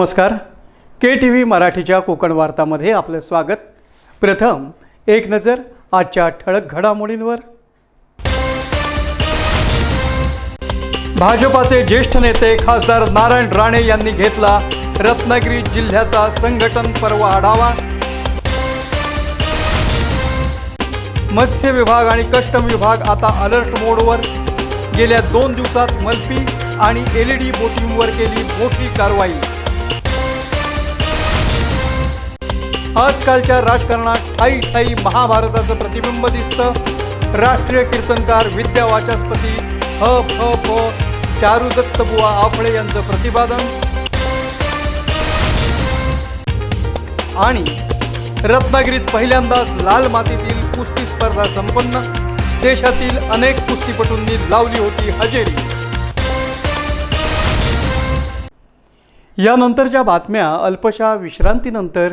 नमस्कार. के T V मराठीच्या कोकण वार्तामध्ये आपलं स्वागत. प्रथम एक नजर आजच्या ठळक घडामोडींवर. भाजपाचे ज्येष्ठ नेते खासदार नारायण राणे यांनी घेतला रत्नागिरी जिल्ह्याचा संघटन पर्व आढावा. मत्स्य विभाग आणि कस्टम विभाग आता अलर्ट मोडवर गेल्या दोन दिवसात मल्पी आणि एल ई डी केली मोठी कारवाई. आजकालच्या राजकारणात ठाई ठाई महाभारताचं प्रतिबिंब दिसतं. राष्ट्रीय कीर्तनकार विद्या वाचस्पती ह फ फ चारुदत्त बुवा आफळे यांचं प्रतिपादन. आणि रत्नागिरीत पहिल्यांदाच लाल मातीतील कुस्ती स्पर्धा संपन्न. देशातील अनेक कुस्तीपटूंनी लावली होती हजेरी. यानंतरच्या बातम्या अल्पशा विश्रांतीनंतर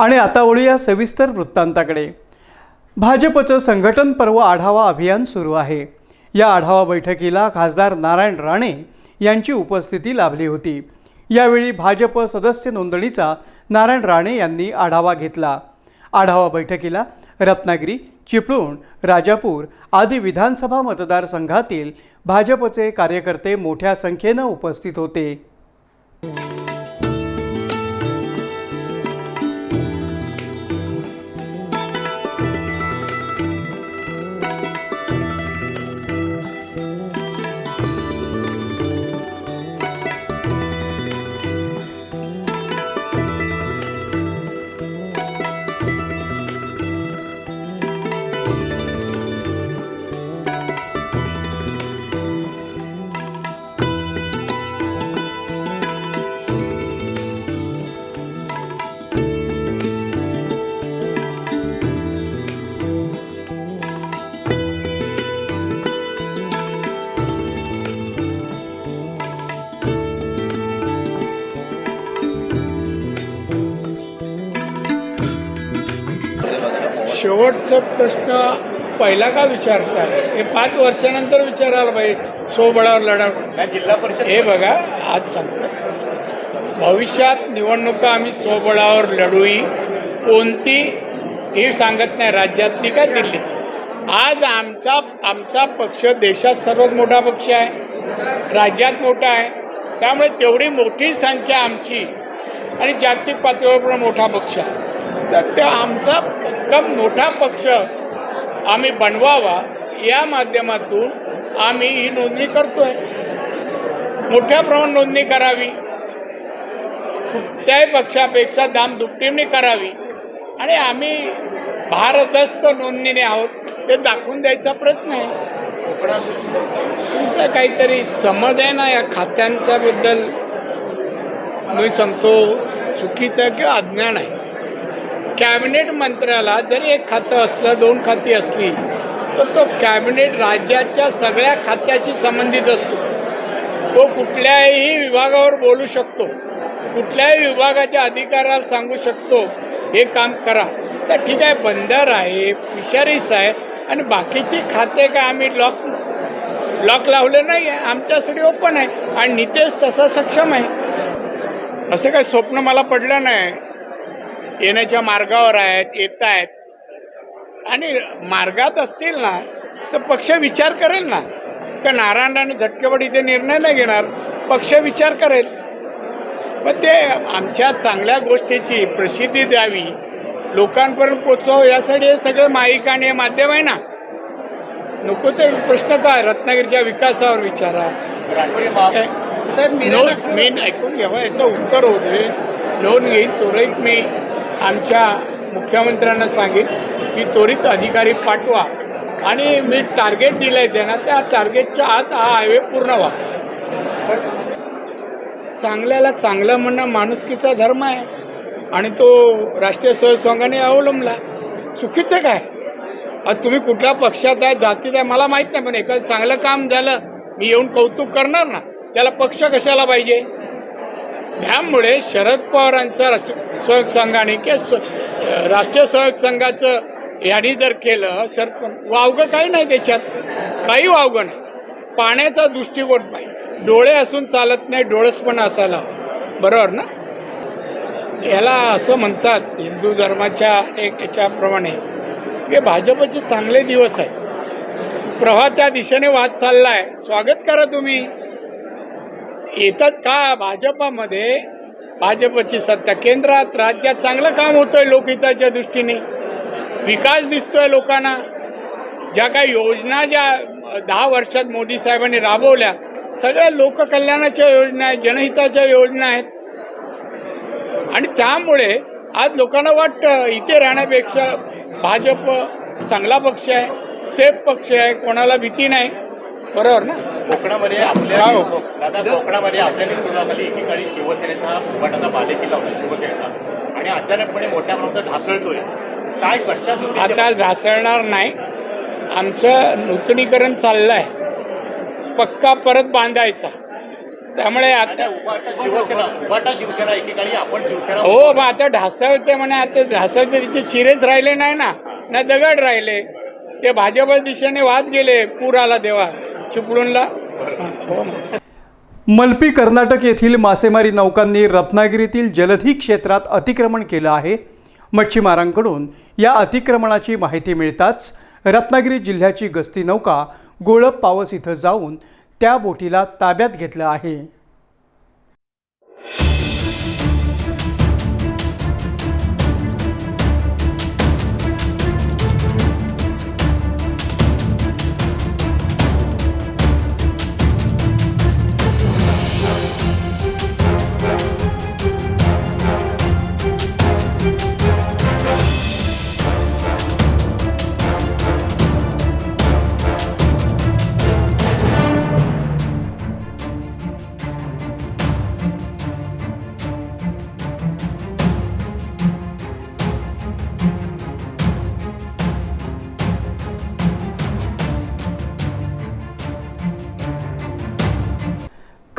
आणि आता वळूया सविस्तर वृत्तांताकडे. भाजपचं संघटन पर्व आढावा अभियान सुरू आहे. या आढावा बैठकीला खासदार नारायण राणे यांची उपस्थिती लाभली होती. यावेळी भाजप सदस्य नोंदणीचा नारायण राणे यांनी आढावा घेतला. आढावा बैठकीला रत्नागिरी चिपळूण राजापूर आदी विधानसभा मतदारसंघातील भाजपचे कार्यकर्ते मोठ्या संख्येनं उपस्थित होते. शेवटचा प्रश्न पहिला का विचारताय? हे पाच वर्षानंतर विचारायला पाहिजे सोबळावर लढा जिल्हा परिषद? हे बघा आज सांगतो. भविष्यात निवडणुका आम्ही सोबळावर लढूही कोणती? हे सांगत नाही राज्यातली काय दिल्लीची? आज आमचा आमचा पक्ष देशात सर्वात मोठा पक्ष आहे. राज्यात मोठा आहे. त्यामुळे तेवढी मोठी संख्या आमची. आणि जागतिक पातळीवर पण मोठा पक्ष आहे. तर त्या आमचा भक्कम मोठा पक्ष आम्ही बनवावा या माध्यमातून आम्ही ही नोंदणी करतोय. मोठ्या प्रमाणात नोंदणी करावी. कुठल्याही पक्षापेक्षा दाम दुपटीने करावी. आणि आम्ही भारदस्त नोंदणीने आहोत ते दाखवून द्यायचा प्रयत्न आहे. तुमचा काहीतरी समज आहे ना या खात्यांच्याबद्दल मी सांगतो चुकीचं किंवा अज्ञान आहे? कॅबिनेट मंत्र्याला जरी एक खातं असलं दोन खाती असली तर तो कॅबिनेट राज्याच्या सगळ्या खात्याशी संबंधित असतो. तो कुठल्याही विभागावर बोलू शकतो. कुठल्याही विभागाच्या अधिकाऱ्याला सांगू शकतो हे काम करा. तर ठीक आहे बंदर आहे फिशरीज आहे आणि बाकीची खाते काय आम्ही लॉक लॉक लावले नाही आहे आमच्यासाठी ओपन आहे. आणि नितेश तसा सक्षम आहे. असं काही स्वप्न मला पडलं नाही. येण्याच्या मार्गावर आहेत येत आहेत. आणि मार्गात असतील ना तर पक्ष विचार करेल ना. का नारायण राणे झटकेपट इथे निर्णय नाही घेणार पक्ष विचार करेल. पण ते आमच्या चांगल्या गोष्टीची प्रसिद्धी द्यावी. लोकांपर्यंत पोचावं यासाठी हे सगळे माईक आणि हे माध्यम आहे ना. नको ते प्रश्न काय रत्नागिरीच्या विकासावर विचारा? नोंद मी ऐकून घ्यावा याचं उत्तर होऊ दे. नोंद घेईन त्वरित मी. आमच्या मुख्यमंत्र्यांना सांगेन की त्वरित अधिकारी पाठवा आणि मी टार्गेट दिलं आहे त्यांना त्या टार्गेटच्या आत हा हायवे पूर्ण व्हा. चांगल्याला चांगलं म्हणणं माणुसकीचा धर्म आहे आणि तो राष्ट्रीय स्वयंसंघाने अवलंबला. चुकीचं काय? आता तुम्ही कुठल्या पक्षात आहे जातीत आहे मला माहीत नाही पण एखादं चांगलं काम झालं मी येऊन कौतुक करणार ना त्याला पक्ष कशाला पाहिजे? त्यामुळे शरद पवारांचं राष्ट्रीय सहयोग संघाने किंवा राष्ट्रीय सहयोग संघाचं यांनी जर केलं सर वावगं काही नाही त्याच्यात. काही वावगं नाही. पाण्याचा दृष्टिकोन पाहिजे डोळे असून चालत नाही डोळसपणा असायला हवं. बरोबर ना? याला असं म्हणतात हिंदू धर्माच्या एक याच्याप्रमाणे हे भाजपचे चांगले दिवस आहेत. प्रवाह त्या दिशेने वाद चालला आहे स्वागत करा तुम्ही. येतात का भाजपामध्ये? भाजपची सत्ता केंद्रात राज्यात चांगलं काम होतंय लोकहिताच्या दृष्टीने. विकास दिसतोय लोकांना. ज्या काही योजना ज्या दहा वर्षात मोदी साहेबांनी राबवल्या सगळ्या लोककल्याणाच्या योजना आहेत जनहिताच्या योजना आहेत. आणि त्यामुळे आज लोकांना वाटतं इथे राहण्यापेक्षा भाजप चांगला पक्ष आहे सेफ पक्ष आहे कोणाला भीती नाही. बरोबर ना? कोकणामध्ये आपल्या काय हो? दादा कोकणामध्ये आपल्या नेतृत्वाखाली एकेकाळी शिवसेनेचा उभाटाचा बालेकिल्ला होता शिवसेनेचा. आणि अचानकपणे मोठ्या प्रमाणात ढासळतोय. काय कशात आता ढासळणार नाही. आमचं नूतनीकरण चाललं आहे पक्का परत बांधायचा. त्यामुळे आता उभाटा शिवसेना उभाटा शिवसेना एकेकाळी आपण शिवसेना हो मग आता ढासळते म्हणे. आता ढासळते तिचे चिरेच राहिले नाही ना. ना दगड राहिले. ते भाजप दिशेने वाद गेले पूर आला तेव्हा चिपळूणला. मलपी कर्नाटक येथील मासेमारी नौकांनी रत्नागिरीतील जलधी क्षेत्रात अतिक्रमण केलं आहे. मच्छीमारांकडून या अतिक्रमणाची माहिती मिळताच रत्नागिरी जिल्ह्याची गस्ती नौका गोळप पावस इथं जाऊन त्या बोटीला ताब्यात घेतलं आहे.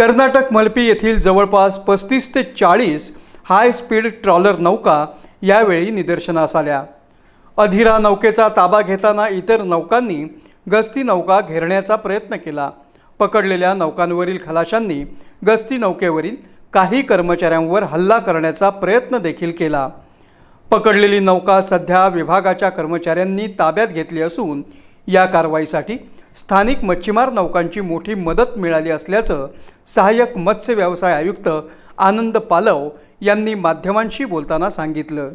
कर्नाटक मलपी येथील जवळपास पस्तीस ते चाळीस हाय स्पीड ट्रॉलर नौका यावेळी निदर्शनास आल्या. अधिरा नौकेचा ताबा घेताना इतर नौकांनी गस्ती नौका घेरण्याचा प्रयत्न केला. पकडलेल्या नौकांवरील खलाशांनी गस्ती नौकेवरील काही कर्मचाऱ्यांवर हल्ला करण्याचा प्रयत्न देखील केला. पकडलेली नौका सध्या विभागाच्या कर्मचाऱ्यांनी ताब्यात घेतली असून या कारवाईसाठी स्थानिक मच्छीमार नौकांची मोठी मदत मिळाली असल्याचं सहाय्यक मत्स्य व्यवसाय आयुक्त आनंद पालव यांनी माध्यमांशी बोलताना सांगितलं.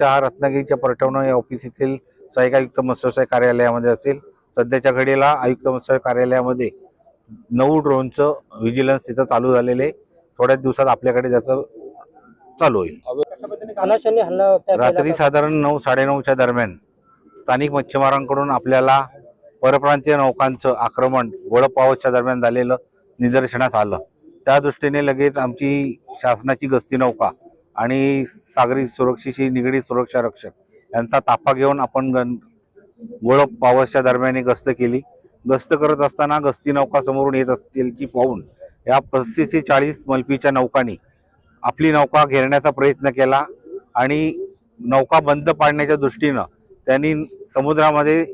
त्या रत्नागिरीच्या परटवणं या ऑफिस येथील सहाय्यक आयुक्त मत्स्यव्यवसाय कार्यालयामध्ये असेल. सध्याच्या घडीला आयुक्त मत्स्य कार्यालयामध्ये नऊ ड्रोनचं व्हिजिलन्स तिथं चालू झालेलं आहे. थोड्याच दिवसात आपल्याकडे त्याचं चालू होईल. रात्री साधारण नऊ साडेनऊच्या दरम्यान स्थानिक मच्छीमारांकडून आपल्याला परप्रांतीय नौकांचं आक्रमण गोळपावसच्या दरम्यान झालेलं निदर्शनास आलं. त्या दृष्टीने लगेच आमची शासनाची गस्ती नौका आणि सागरी सुरक्षेशी निगडीत सुरक्षा रक्षक यांचा ताफा घेऊन आपण गण गोळप पावसच्या दरम्यान गस्त केली. गस्त करत असताना गस्ती नौका समोरून येत असतील की पाहून या पस्तीस ते चाळीस मलपीच्या नौकांनी आपली नौका घेरण्याचा प्रयत्न केला आणि नौका बंद पाडण्याच्या दृष्टीनं त्यांनी समुद्रामध्ये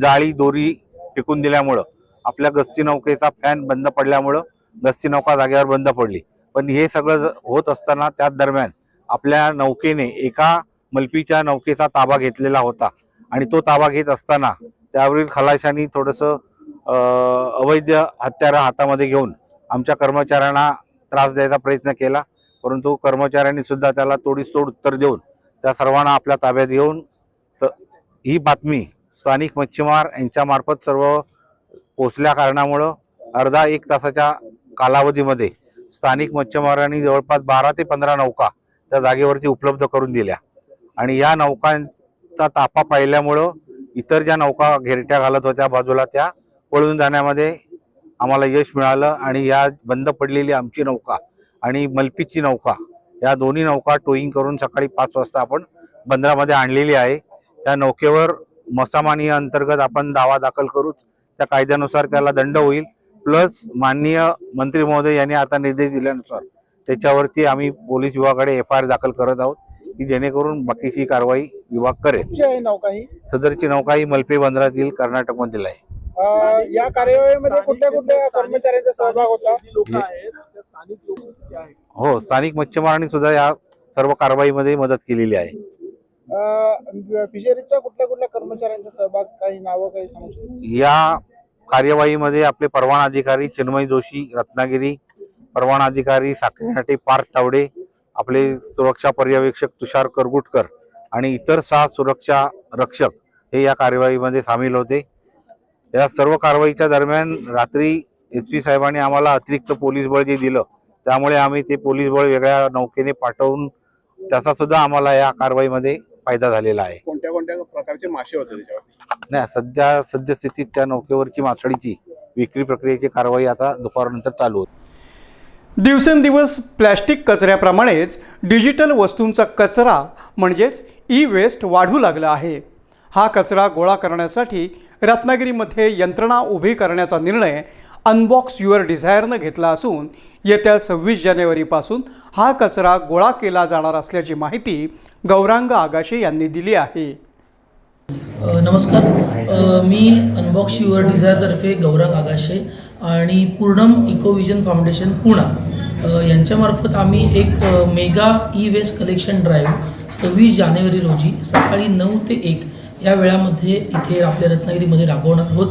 जाळी दोरी टिकून दिल्यामुळं आपल्या गस्ती नौकेचा फॅन बंद पडल्यामुळं गस्ती नौका जागेवर बंद पडली. पण हे सगळं ज- होत असताना त्याच दरम्यान आपल्या नौकेने एका मलपीच्या नौकेचा ताबा घेतलेला होता. आणि तो ताबा घेत असताना त्यावरील खलाशांनी थोडंसं अवैध हत्यारं हातामध्ये घेऊन आमच्या कर्मचाऱ्यांना त्रास द्यायचा प्रयत्न केला. परंतु कर्मचाऱ्यांनी सुद्धा त्याला तोडीसतोड उत्तर देऊन त्या सर्वांना आपल्या ताब्यात घेऊन ही बातमी स्थानिक मच्छीमार यांच्यामार्फत सर्व पोचल्या कारणामुळं अर्धा एक तासाच्या कालावधीमध्ये स्थानिक मच्छीमारांनी जवळपास बारा ते पंधरा नौका त्या जागेवरती उपलब्ध करून दिल्या. आणि या नौकांचा ताफा पाहिल्यामुळं इतर ज्या नौका घेरट्या घालत होत्या बाजूला त्या पळून जाण्यामध्ये आम्हाला यश मिळालं आणि या बंद पडलेली आमची नौका आणि मलपीची नौका या दोन्ही नौका टोईंग करून सकाळी पाच वाजता आपण बंदरामध्ये आणलेली आहे. त्या नौकेवर मसामानी अंतर्गत आपण दावा दाखल करू त्या कायद्यानुसार त्याला दंड होईल. प्लस माननीय मंत्री महोदय यांनी आता निर्देश दिल्यानुसार त्याच्यावरती आम्ही पोलीस विभागाकडे एफ आय आर दाखल करत आहोत की जेणेकरून बाकीची कारवाई विभाग करेल. सदरची नौका ही मलपे बंदरातील कर्नाटकमधील आहे. या कार्यवाहीमध्ये कुठल्या कुठल्या कर्मचाऱ्यांचा सहभाग होता? हो स्थानिक मच्छीमारांनी सुद्धा या सर्व कारवाईमध्ये मदत केलेली आहे. फिशरीजच्या कुठल्या कुठल्या कर्मचाऱ्यांचा सहभाग काही नावं काही सांगू या कार्यवाहीमध्ये आपले परवाना अधिकारी चिन्मय जोशी रत्नागिरी परवाना अधिकारी साखरेनाटे पार्थ तावडे आपले सुरक्षा पर्यवेक्षक तुषार करगुटकर आणि इतर सहा सुरक्षा रक्षक हे या कार्यवाहीमध्ये सामील होते. या सर्व कारवाईच्या दरम्यान रात्री एस पी साहेबांनी आम्हाला अतिरिक्त पोलीस बळ जे दिलं त्यामुळे आम्ही ते पोलीस बळ वेगळ्या नौकेने पाठवून त्याचा सुद्धा आम्हाला या कारवाईमध्ये फायदा झालेला आहे. कोणत्या कोणत्या प्रकारचे मासे होते त्याच्यावर नाही सध्या सद्यस्थितीत त्या नौकेवरची मासळीची विक्री प्रक्रियेची कारवाई आता दुपारनंतर चालू होती दिवसेंदिवस प्लॅस्टिक कचऱ्याप्रमाणेच डिजिटल वस्तूंचा कचरा म्हणजेच ई वेस्ट वाढू लागला आहे. हा कचरा गोळा करण्यासाठी रत्नागिरीमध्ये यंत्रणा उभी करण्याचा निर्णय अनबॉक्स युअर डिझायरनं घेतला असून येत्या सव्वीस जानेवारीपासून हा कचरा गोळा केला जाणार असल्याची माहिती गौरांग आगाशे यांनी दिली आहे. नमस्कार. मी अनबॉक्स युअर डिझायरतर्फे गौरंग आगाशे आणि पूर्णम इकोविजन फाउंडेशन पुणा. यांच्यामार्फत आम्ही एक mega E waste collection drive सव्वीस जानेवारी रोजी सकाळी नऊ ते एक या वेळामध्ये इथे आपल्या रत्नागिरीमध्ये राबवणार आहोत.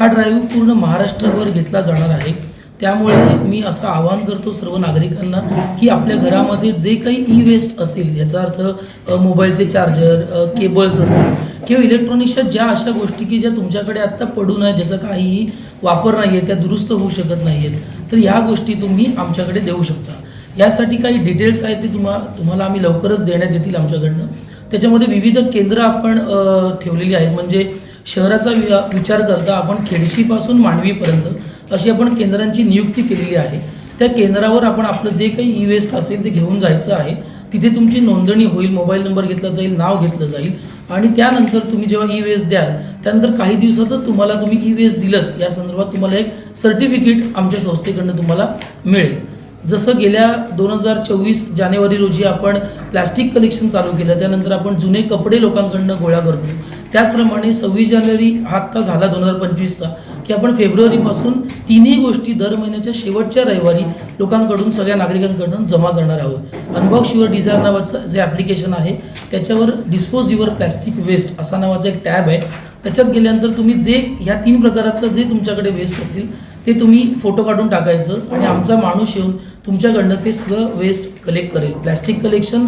हा ड्राईव्ह पूर्ण महाराष्ट्रभर घेतला जाणार आहे. त्यामुळे मी असं आवाहन करतो सर्व नागरिकांना की आपल्या घरामध्ये जे काही ई वेस्ट असेल याचा अर्थ मोबाईलचे चार्जर केबल्स असतील किंवा इलेक्ट्रॉनिक्सच्या ज्या अशा गोष्टी की ज्या तुमच्याकडे आत्ता पडून आहेत ज्याचा काहीही वापर नाही आहे त्या दुरुस्त होऊ शकत नाही आहेत तर ह्या गोष्टी तुम्ही आमच्याकडे देऊ शकता. यासाठी काही डिटेल्स आहेत ते तुम्हा तुम्हाला आम्ही लवकरच देण्यात येतील आमच्याकडनं. त्याच्यामध्ये विविध केंद्र आपण ठेवलेली आहेत. म्हणजे शहराचा वि- विचार करता आपण खेडशीपासून मांडवीपर्यंत अशी आपण केंद्रांची नियुक्ती केलेली आहे. त्या केंद्रावर आपण आपलं जे काही ई वेस्ट असेल ते घेऊन जायचं आहे. तिथे तुमची नोंदणी होईल मोबाईल नंबर घेतला जाईल नाव घेतलं जाईल. आणि त्यानंतर तुम्ही जेव्हा ई वेस्ट द्याल त्यानंतर काही दिवसातच तुम्हाला तुम्ही ई वेस्ट दिलं या संदर्भात तुम्हाला एक सर्टिफिकेट आमच्या संस्थेकडनं तुम्हाला मिळेल. जसं गेल्या दोन हजार चोवीस जानेवारी रोजी आपण प्लॅस्टिक कलेक्शन चालू केलं. त्यानंतर आपण जुने कपडे लोकांकडनं गोळा करतो. त्याचप्रमाणे सव्वीस जानेवारी हा आत्ता झाला दोन हजार पंचवीसचा की आपण फेब्रुवारीपासून तिन्ही गोष्टी दर महिन्याच्या शेवटच्या रविवारी लोकांकडून सगळ्या नागरिकांकडून जमा करणार आहोत. अनबॉक्स युअर डिझायर नावाचं जे ॲप्लिकेशन आहे त्याच्यावर डिस्पोज युअर प्लॅस्टिक वेस्ट असा नावाचा एक टॅब आहे. त्याच्यात गेल्यानंतर तुम्ही जे ह्या तीन प्रकारातलं जे तुमच्याकडे वेस्ट असेल ते तुम्ही फोटो काढून टाकायचं आणि आमचा माणूस येऊन तुमच्याकडनं ते सगळं वेस्ट कलेक्ट करेल. प्लॅस्टिक कलेक्शन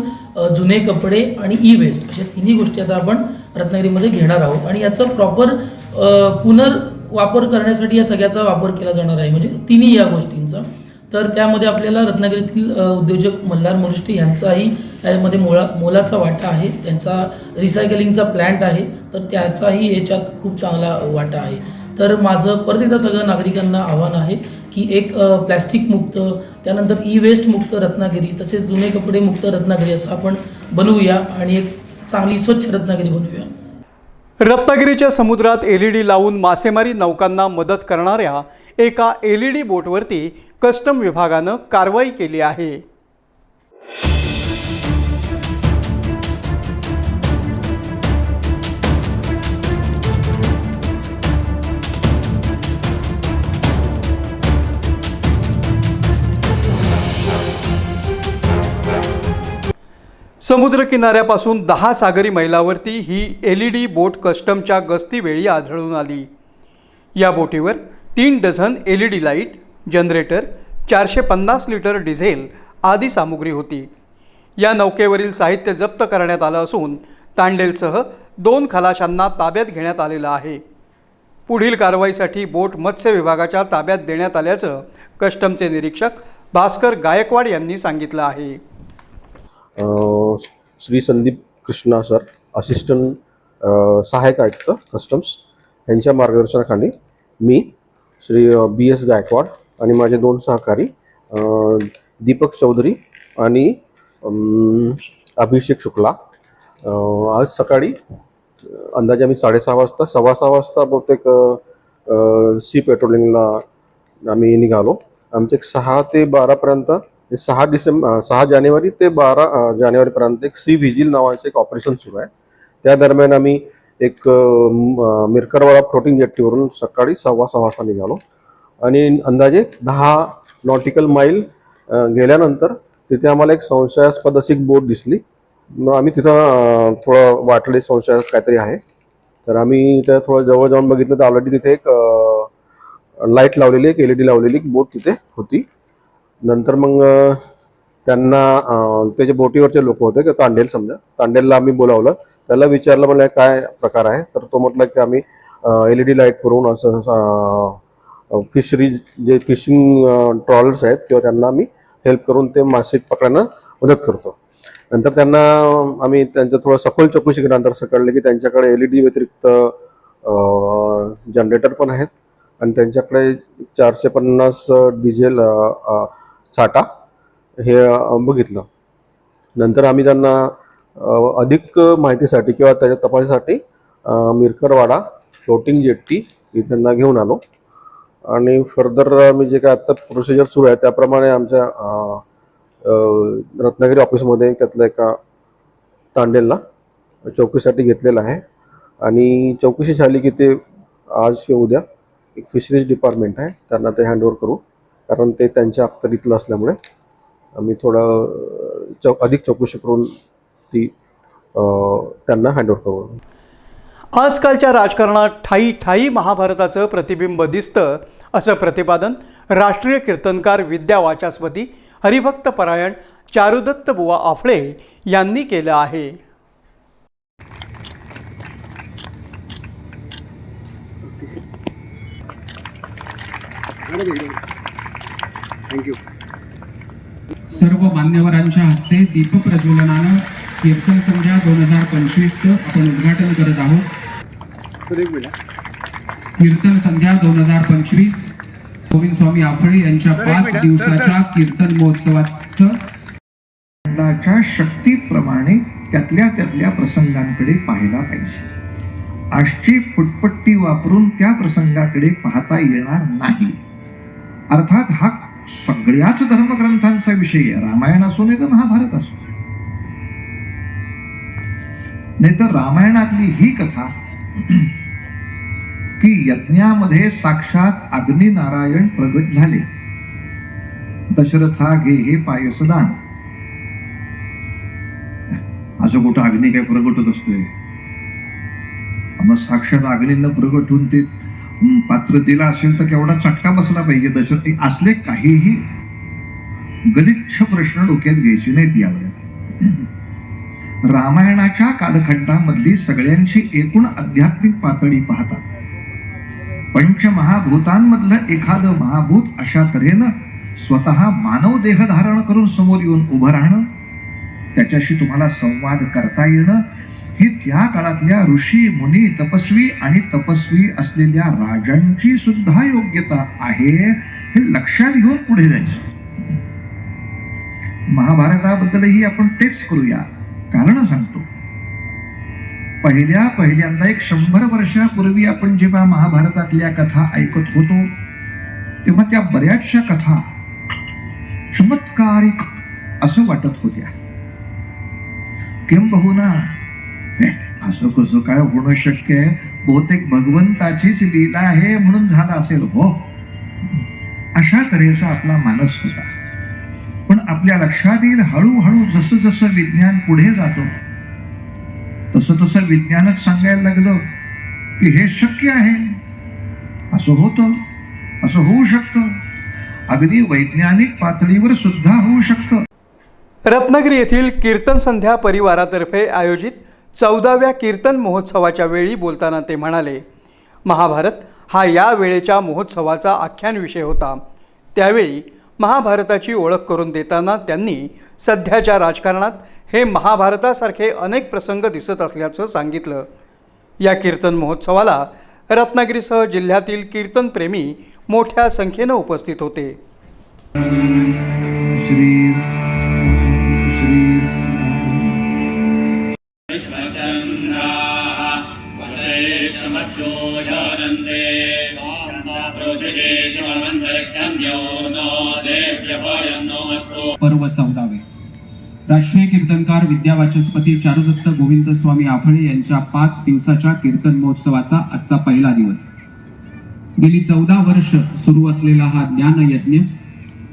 जुने कपडे आणि ई वेस्ट अशा तिन्ही गोष्टी आता आपण रत्नागिरीमध्ये घेणार आहोत. आणि याचा प्रॉपर पुनर्वापर करण्यासाठी या सगळ्याचा वापर केला जाणार आहे. म्हणजे तिन्ही या गोष्टींचा. तर त्यामध्ये आपल्याला रत्नागिरीतील उद्योजक मल्हार मोरिष्टे यांचाही यामध्ये मोळा मोलाचा वाटा आहे. त्यांचा रिसायकलिंगचा प्लॅन्ट आहे. तर त्याचाही याच्यात खूप चांगला वाटा आहे. तर माझं परत एकदा सगळ्या नागरिकांना आव्हान आहे की एक प्लॅस्टिक मुक्त त्यानंतर ई वेस्ट मुक्त रत्नागिरी तसेच जुने कपडे मुक्त रत्नागिरी असं आपण बनवूया. आणि एक चांगली स्वच्छ रत्नागिरी बनवूया. रत्नागिरीच्या समुद्रात एल ई डी लावून मासेमारी नौकांना मदत करणाऱ्या एका एल ई डी बोटवरती कस्टम विभागानं कारवाई केली आहे. समुद्रकिनाऱ्यापासून दहा सागरी मैलावरती ही एल ई डी बोट कस्टमच्या गस्तीवेळी आढळून आली. या बोटीवर तीन dozen L E D light generator चारशे पन्नास लिटर डिझेल आदी सामुग्री होती. या नौकेवरील साहित्य जप्त करण्यात आलं असून तांडेलसह दोन खलाशांना ताब्यात घेण्यात आलेलं आहे. पुढील कारवाईसाठी बोट मत्स्य विभागाच्या ताब्यात देण्यात आल्याचं कस्टमचे निरीक्षक भास्कर गायकवाड यांनी सांगितलं आहे. श्री संदीप कृष्णा सर असिस्टंट सहायक आयुक्त कस्टम्स यांच्या मार्गदर्शनाखाली मी श्री बी एस गायकवाड आणि माझे दोन सहकारी दीपक चौधरी आणि अभिषेक शुक्ला. आज सकाळी अंदाजे आम्ही साडेसहा वाजता सव्वा सहा वाजता बहुतेक सी पेट्रोलिंगला आम्ही निघालो. आमचे एक सहा ते बारापर्यंत सहा डिसेंबर सहा जानेवारी ते बारा जानेवारीपर्यंत एक सी व्हिजिल नावाचं एक ऑपरेशन सुरू आहे. त्या दरम्यान आम्ही एक मिरकरवाडा फ्लोटिंग जेट्टीवरून सकाळी सव्वा सहा वाजता निघालो. आणि अंदाजे दहा नॉटिकल माईल गेल्यानंतर तिथे आम्हाला एक संशयास्पद अशी एक बोट दिसली. मग आम्ही तिथं थोडं वाटले संशय काहीतरी आहे. तर आम्ही त्या थोडं जवळ जाऊन बघितलं तर ऑलरेडी तिथे एक लाइट लावलेली एक एल ई डी लावलेली एक बोट तिथे होती. नंतर मग त्यांना त्याच्या बोटीवरचे लोक होते की तांडेल समजा तांडेलला आम्ही बोलावलं. त्याला विचारलं मला काय प्रकार आहे? तर तो म्हटला की आम्ही एल ई डी लाइट पुरवून असं फिशरी जे फिशिंग ट्रॉलर्स आहेत किंवा त्यांना आम्ही हेल्प करून ते मासे पकडायला मदत करतो. नंतर त्यांना आम्ही त्यांचं थोडं सखोल चौकशी केल्यानंतर सकाळले की त्यांच्याकडे एल ई डी व्यतिरिक्त जनरेटर पण आहेत. आणि त्यांच्याकडे चारशे पन्नास डिझेल साठा हे बघितलं. नंतर आम्ही त्यांना अधिक माहितीसाठी किंवा त्याच्या तपासासाठी मिरकरवाडा फ्लोटिंग जेट्टी इथे त्यांना घेऊन आलो. आणि फर्दर मी जे काय आत्ता प्रोसिजर सुरू आहे त्याप्रमाणे आमच्या रत्नागिरी ऑफिसमध्ये त्यातल्या एका तांडेलला चौकशीसाठी घेतलेलं आहे. आणि चौकशी झाली की ते आज किंवा उद्या एक फिशरीज डिपार्टमेंट आहे त्यांना ते हँडओव्हर करू. कारण ते त्यांच्या अखत्यारीतलं असल्यामुळे आम्ही थोडं चौ अधिक चौकशी करून ती अ, त्यांना हँडओव्हर करू. आजकालच्या राजकारणात ठाई ठाई महाभारताचं प्रतिबिंब दिसतं असं प्रतिपादन राष्ट्रीय कीर्तनकार विद्या वाचस्पती हरिभक्त परायण चारुदत्त बुवा आफळे यांनी केलं आहे. सर्व मान्यवरांच्या हस्ते दीप प्रज्वलनानं कीर्तन संध्या दोन हजार पंचवीसचं आपण उद्घाटन करत आहोत. कीर्तन संध्या दोन हजार पंचवीस गोविंद स्वामी आफळे यांच्या पाच दिवसाच्या कीर्तन महोत्सवाचं च्या शक्तीप्रमाणे त्यातल्या त्यातल्या प्रसंगांकडे पाहायला पाहिजे. आजची फुटपट्टी वापरून त्या प्रसंगाकडे पाहता येणार नाही. अर्थात हा सगळ्याच धर्मग्रंथांचा विषय आहे. रामायण असो नाही तर महाभारत असो. नाही तर रामायणातली ही कथा की यज्ञामध्ये साक्षात अग्निनारायण प्रगट झाले. दशरथा घे हे पायसदान. असं कुठं अग्नी काय प्रगटत असतोय? मग साक्षात अग्नीनं प्रगट होऊन ते पात्र दिला असेल तर केवढा चटका बसला पाहिजे. दशरथ असले काहीही गलिच्छ प्रश्न डोक्यात घ्यायचे नाहीत यावेळेला. रामायणाच्या कालखंडामधली सगळ्यांची एकूण आध्यात्मिक पातळी पाहता पंचमहाभूतांमधलं एखादं महाभूत अशा तऱ्हेनं स्वतः मानव देह धारण करून समोर येऊन उभं राहणं त्याच्याशी तुम्हाला संवाद करता येणं ही त्या काळातल्या ऋषी मुनी तपस्वी आणि तपस्वी असलेल्या राजांची सुद्धा योग्यता आहे हे लक्षात घेऊन पुढे जायचं. महाभारताबद्दलही आपण तेच करूया. कारण सांगतो. पहिल्या पहिल्यांदा एक शंभर वर्षापूर्वी आपण जेव्हा महाभारतातल्या कथा ऐकत होतो तेव्हा त्या बऱ्याचशा कथा चमत्कारिक असं वाटत होत्या. किंबहुना असं कसं काय होणं शक्य आहे? बहुतेक भगवंताचीच लीला आहे म्हणून झालं असेल हो. अशा तऱ्हेचा आपला मानस होता. पण आपल्या लक्षात येईल हळूहळू जसं जसं विज्ञान पुढे जातो तसं तसं विज्ञानच सांगायला लागलं की हे शक्य आहे. असं होतं असं होऊ शकतं. अगदी वैज्ञानिक पातळीवर सुद्धा होऊ शकतं. रत्नागिरी येथील कीर्तन संध्या परिवारातर्फे आयोजित चौदाव्या कीर्तन महोत्सवाच्या वेळी बोलताना ते म्हणाले महाभारत हा या वेळेच्या महोत्सवाचा आख्यान विषय होता. त्यावेळी महाभारताची ओळख करून देताना त्यांनी सध्याच्या राजकारणात हे महाभारतासारखे अनेक प्रसंग दिसत असल्याचं सांगितलं. या कीर्तन महोत्सवाला रत्नागिरीसह जिल्ह्यातील कीर्तनप्रेमी मोठ्या संख्येनं उपस्थित होते. पर्व चौदावे. राष्ट्रीय कीर्तनकार विद्यावाचस्पती चारुदत्त गोविंद स्वामी आफळे यांच्या पाच दिवसाच्या कीर्तन महोत्सवाचा आजचा पहिला दिवस. गेली चौदा वर्ष सुरू असलेला हा ज्ञानयज्ञ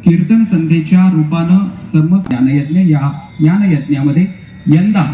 कीर्तन संध्येच्या रूपानं सर्व ज्ञानयज्ञ या ज्ञानयज्ञामध्ये यंदा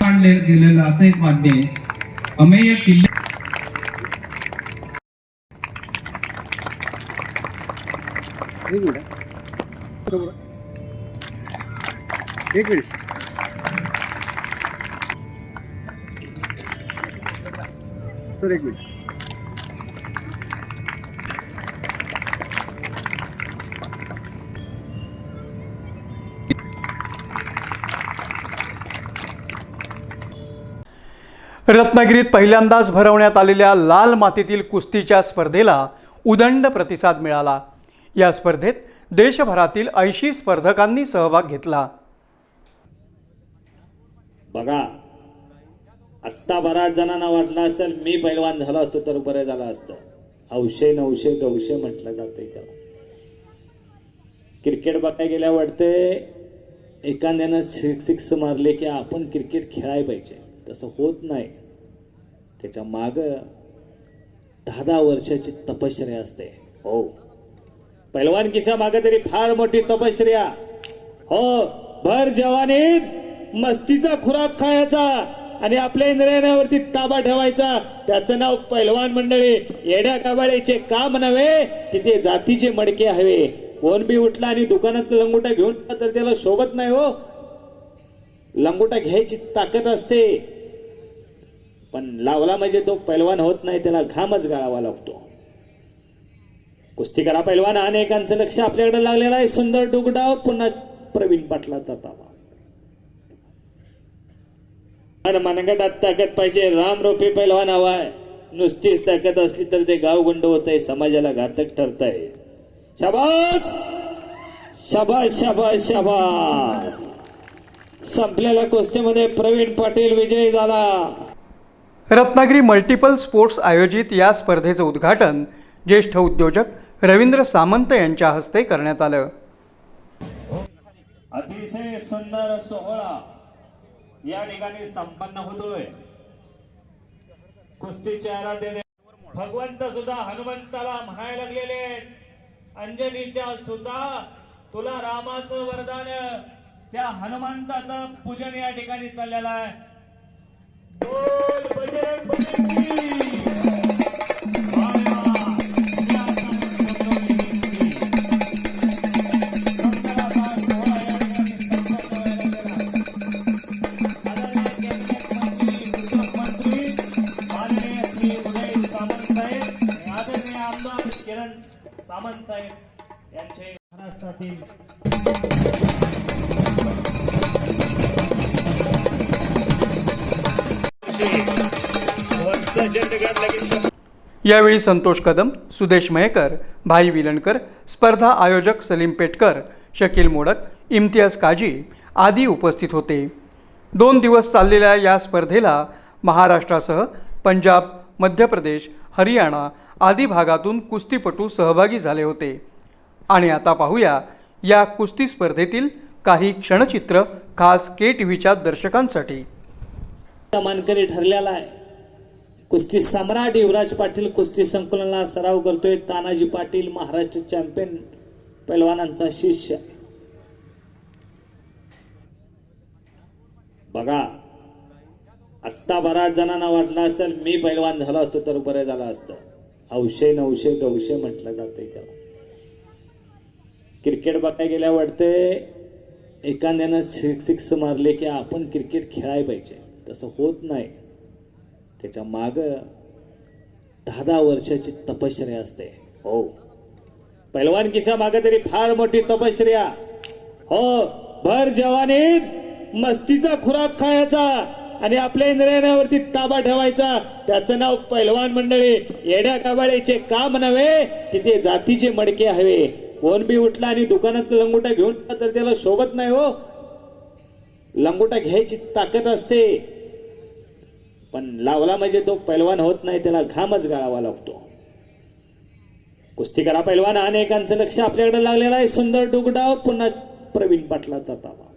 काढले गेलेलं असं एक वाद्य आहे. अमेय किल्ले एक मिनिट. सर एक मिनिट. रत्नागिरीत पहिल्यांदाच भरवण्यात आलेल्या लाल मातीतील कुस्तीच्या स्पर्धेला उदंड प्रतिसाद मिळाला. या स्पर्धेत देशभरातील ऐंशी स्पर्धकांनी सहभाग घेतला. बघा आत्ता बऱ्याच जणांना वाटलं असेल मी पैलवान झालो असतो तर बरं झालं असतं. अवशे नवशे गवशे म्हटलं जाते त्याला. क्रिकेट बघायला गेल्या वाटते एखाद्यानं सिक्स सिक्स मारले की आपण क्रिकेट खेळायला पाहिजे. तसं होत नाही. त्याच्या माग दहा दहा वर्षाची तपश्चर्या असते. हो. पैलवानकीच्या मागे तरी फार मोठी तपश्चर्या. हो भर जवानीत मस्तीचा खुराक खायचा आणि आपल्या इंद्रियावरती ताबा ठेवायचा. त्याचं नाव पैलवान मंडळी. येड्या काबाळीचे काम नव्हे तिथे जातीचे मडके हवे. कोण बी उठला आणि दुकानात लंगोटा घेऊन तर त्याला शोभत नाही हो. लंगोटा घ्यायची ताकद असते. पण लावला म्हणजे तो पैलवान होत नाही त्याला घामच गाळावा लागतो. कुस्ती पैलवान अनेकांचं लक्ष आपल्याकडे लागलेलं आहे. सुंदर डुगडाव पुन्हा प्रवीण पाटलाचा ताबा. मनगटात ताकद पाहिजे राम रोपे पैलवान हवाय. नुसतीच ताकद असली तर ते गाव गुंड होत आहे समाजाला घातक ठरत आहे शाबास! शाबास शाबास शाबास! संपलेल्या कुस्तीमध्ये प्रवीण पाटील विजयी झाला. रत्नागिरी मल्टिपल स्पोर्ट्स आयोजित या स्पर्धेचं उद्घाटन ज्येष्ठ उद्योजक रवींद्र सामंत यांच्या हस्ते करण्यात आलं. अतिशय सुंदर सोहळा या ठिकाणी संपन्न होतोय. कुस्तीचे आराध्य भगवंत सुद्धा हनुमंताला म्हणायला लागलेले अंजनीच्या सुद्धा तुला रामाचं वरदान त्या हनुमंताचं पूजन या ठिकाणी चाललेलं आहे. बोल बजरंग सामंत साहेब यांचे महाराष्ट्रातील यावेळी संतोष कदम सुदेश मयेकर भाई विलणकर स्पर्धा आयोजक सलीम पेटकर शकील मोडक इम्तियाज काजी आदी उपस्थित होते. दोन दिवस चाललेल्या या स्पर्धेला महाराष्ट्रासह पंजाब मध्य प्रदेश हरियाणा आदी भागातून कुस्तीपटू सहभागी झाले होते. आणि आता पाहूया या कुस्ती स्पर्धेतील काही क्षणचित्र खास के टी व्हीच्या दर्शकांसाठी. मानकरी ठरलेला आहे. कुस्ती सम्राट युवराज पाटील कुस्ती संकुलनाला सराव करतोय तानाजी पाटील महाराष्ट्र चॅम्पियन पैलवानांचा शिष्य. बघा आत्ता बऱ्याच जणांना वाटलं असेल मी पैलवान झालो असतो तर बरं झालं असतं. हौशे नवशे गवशे म्हटलं जाते त्याला. क्रिकेट बघायला गेल्या वाटते एखाद्यानं सिक्स मारले की आपण क्रिकेट खेळायला पाहिजे. तसं होत नाही. त्याच्या माग दहा दहा वर्षाची तपश्चर्या असते. हो. पैलवानकीच्या मागे तरी फार मोठी तपश्चर्या. हो भर जवानीत मस्तीचा खुराक खायचा आणि आपल्या इंद्रियावरती ताबा ठेवायचा. त्याचं नाव पैलवान मंडळी. येड्या काबाळीचे काम नव्हे तिथे जातीचे मडके हवे. कोण बी उठला आणि दुकानात लंगोटा घेऊन तर त्याला शोभत नाही हो. लंगोटा घ्यायची ताकद असते. पण लावला म्हणजे तो पैलवान होत नाही त्याला घामच गाळावा लागतो. कुस्ती करा पैलवान अनेकांचं लक्ष आपल्याकडे लागलेलं आहे. सुंदर डुगडाव पुन्हा प्रवीण पाटलाचा ताबा.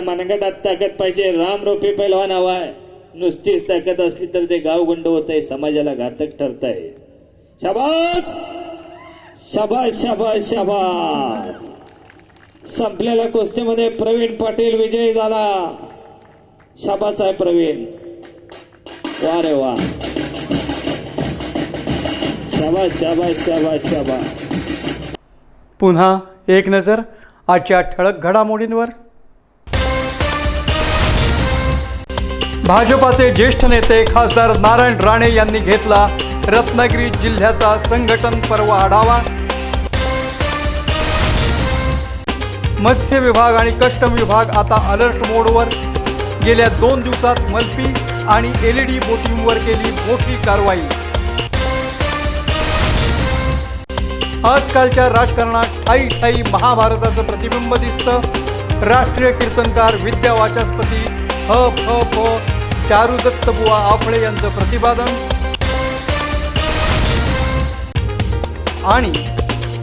मनगटात ताकद पाहिजे राम रोपे पैलवान हवाय. नुसतीच ताकद असली तर ते गाव गुंड होत आहे समाजाला घातक ठरत आहे शाबास! शाबास शाबास शाबास! संपलेल्या कुस्तीमध्ये प्रवीण पाटील विजयी झाला. शाबासाहेब प्रवीण. वा रे वा. शाबास शाबास शाबास शाबास. पुन्हा एक नजर आजच्या ठळक घडामोडींवर. भाजपाचे ज्येष्ठ नेते खासदार नारायण राणे यांनी घेतला रत्नागिरी जिल्ह्याचा संघटन पर्व आढावा. मत्स्य विभाग आणि कस्टम विभाग आता अलर्ट मोडवर गेल्या दोन दिवसात मल्पी आणि एल ई डी बोटिंगवर केली मोठी कारवाई. आजकालच्या राजकारणात ठाई ठाई महाभारताचं प्रतिबिंब दिसतं. राष्ट्रीय कीर्तनकार विद्या वाचस्पती ह फ फ चारुदत्त बुवा आफळे यांचं प्रतिपादन. आणि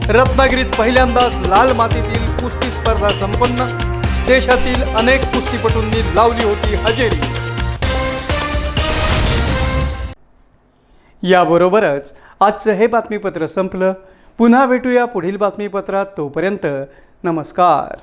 रत्नागिरीत पहिल्यांदाच लाल मातीतील कुस्ती स्पर्धा संपन्न. देशातील अनेक कुस्तीपटूंनी लावली होती हजेरी. याबरोबरच आजचं हे बातमीपत्र संपलं. पुन्हा भेटूया पुढील बातमीपत्रात. तोपर्यंत नमस्कार.